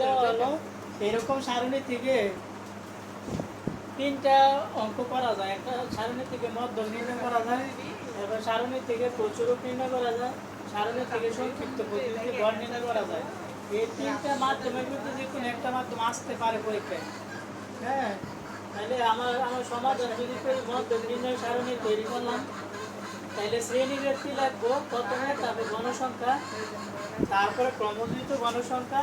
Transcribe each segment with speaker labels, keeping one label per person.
Speaker 1: দেওয়া হলো এরকম সারণী থেকে তিনটা অঙ্ক করা যায়। একটা সারণী থেকে মধ্যম নির্ণয় করা যায় এবার সারণী থেকে প্রচুরক নির্ণয় করা যায় সারণী থেকে সংক্ষিপ্ত গড় নির্ণয় করা যায়। এই তিনটা মাধ্যমের মধ্যে যে কোনো একটা মাধ্যম আসতে পারে পরীক্ষায়। হ্যাঁ তাহলে আমার আমার সমাধান যদি মধ্যম নির্ণয় সারণী তৈরি করলাম তাহলে শ্রেণি ব্যক্তি লাগবো প্রথমে তারপর গণসংখ্যা তারপরে গণসংখ্যা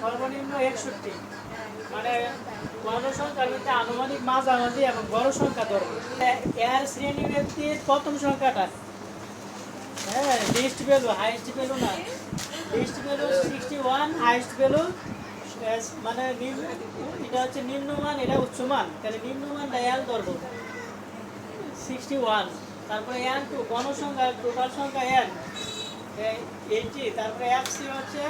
Speaker 1: সর্বনিম্ন একষট্টি। মানে গণসংখ্যার আনুমানিক শ্রেণি ব্যক্তির প্রথম সংখ্যাটা। হ্যাঁ লিস্ট না। লিস্ট সিক্সটি ওয়ান হাইস্ট মানে এটা হচ্ছে নিম্নমান, এটা উচ্চমান। তাহলে নিম্নমানটা এল ধরবো। সিক্সটি ওয়ান তারপরে এন টু গণসংখ্যা টোটাল সংখ্যা এন এইটি তারপরে হচ্ছে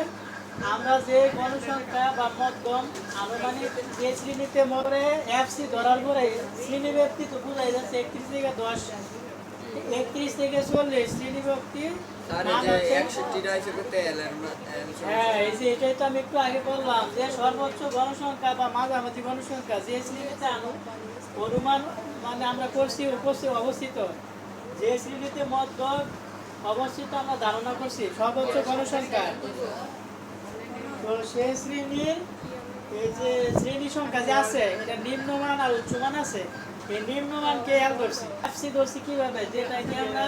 Speaker 1: আমরা যে গণসংখ্যা বা মধ্যম আনুমানিক যে শ্রেণীতে মরে এফসি ধরার পরে শ্রেণি ব্যক্তি তো বোঝাই যাচ্ছে একত্রিশ থেকে দশ। একত্রিশ থেকে চল্লিশ শ্রেণি ব্যক্তি হ্যাঁ এই যে এটাই তো আমি একটু আগে বললাম যে সর্বোচ্চ গণসংখ্যা বা মাঝামাঝি গণসংখ্যা যে শ্রেণীতে আনু অনুমান মানে আমরা করছি উপস্থিত অবস্থিত। যে শ্রেণীতে মধ্য অবস্থিত আমরা ধারণা করছি সর্বোচ্চ গণসংখ্যা। তো সেই শ্রেণির এই যে শ্রেণি সংখ্যা যে আছে এটা নিম্নমান আর উচ্চমান আছে এই নিম্নমানকে এল ধরছি এফসি ধরছি কীভাবে? যেটা কি আমরা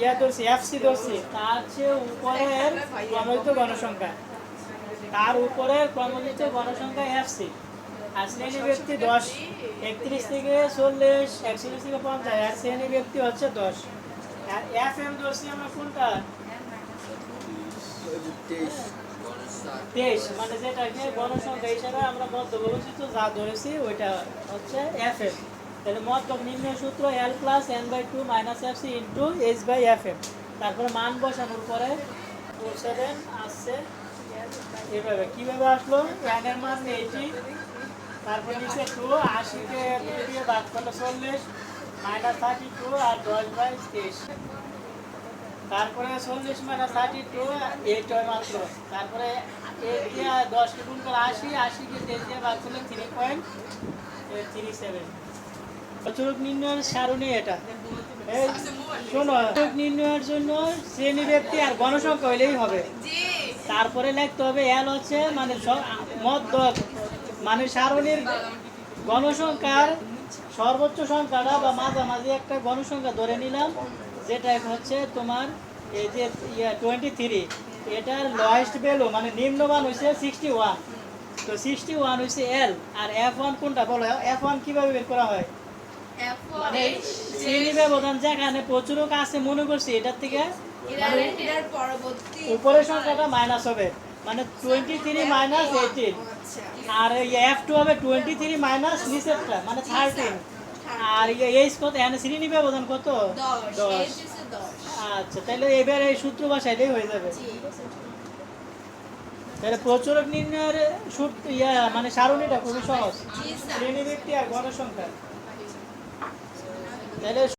Speaker 1: ইয়া ধরছি এফসি ধরছি। তার চেয়ে উপরের ক্রমযুক্ত গণসংখ্যা। তার উপরের ক্রমযুক্ত গণসংখ্যা এফসি আর শ্রেণি ব্যক্তি দশ, একত্রিশ থেকে চল্লিশ, একচল্লিশ থেকে পঞ্চাশ, আর শ্রেণি ব্যক্তি হচ্ছে দশ। এফ এম ধরছি আমরা কোনটা?
Speaker 2: তেইশ
Speaker 1: মানে যেটাকে গণসংখ্যা হিসাবে আমরা মধ্যবর্তিত যা ধরেছি, ওইটা হচ্ছে এফ এম তাহলে মধ্যম নির্ণয় সূত্র L plus N by two minus F C into H by F M তারপরে মান বসানোর পরে ফোর সেভেন আসছে। এভাবে কীভাবে আসলো? এন এর মান এইটি তারপর নিচে টু আশিকে দুই দিয়ে ভাগ করলে চল্লিশ মাইনাস থার্টি টু আর দশ বাই তেইশ। তারপরে চল্লিশ মাইনাস থার্টি টু এইট হয় মাত্র তারপরে দিয়ে দশকে গুণ করে আশি আশিকে তেইশ দিয়ে ভাগ করলে থ্রি পয়েন্ট থ্রি সেভেন প্রচুরক নির্ণয়ের সারণী এটা। শোনো নির্ণয়ের জন্য শ্রেণি ব্যক্তি আর গণসংখ্যা হইলেই হবে। তারপরে লিখতে হবে এল হচ্ছে মানে স- মধ্য মানে সারণীর গণসংখ্যার সর্বোচ্চ সংখ্যাটা বা মাঝামাঝি একটা গণসংখ্যা ধরে নিলাম যেটা হচ্ছে তোমার এই যে ইয়ে টোয়েন্টি থ্রি এটার লয়েস্ট ভ্যালু মানে নিম্নমান হচ্ছে সিক্সটি ওয়ান তো সিক্সটি ওয়ান হচ্ছে এল আর এফ ওয়ান কোনটা বলো? এফ ওয়ান কীভাবে বের করা হয়? মানে শ্রেণি ব্যবধান যেখানে প্রচুরক আছে মনে করছি এটার থেকে উপরের সংখ্যাটা মাইনাস হবে। মানে টোয়েন্টি থ্রি মাইনাস এইটিন আর এফ টু হবে টোয়েন্টি থ্রি মাইনাস নিচেরটা মানে থার্টিন আর এইচ কত এখানে শ্রেণি ব্যবধান কত?
Speaker 3: দশ।
Speaker 1: আচ্ছা তাহলে এবার এই সূত্র বাসাইলেই হয়ে যাবে। তাহলে প্রচুরক নির্ণয়ের সূত্র ইয়া মানে সারণীটা খুবই সহজ।
Speaker 3: জি স্যার।
Speaker 1: শ্রেণি ব্যক্তি আর গণসংখ্যা তাহলে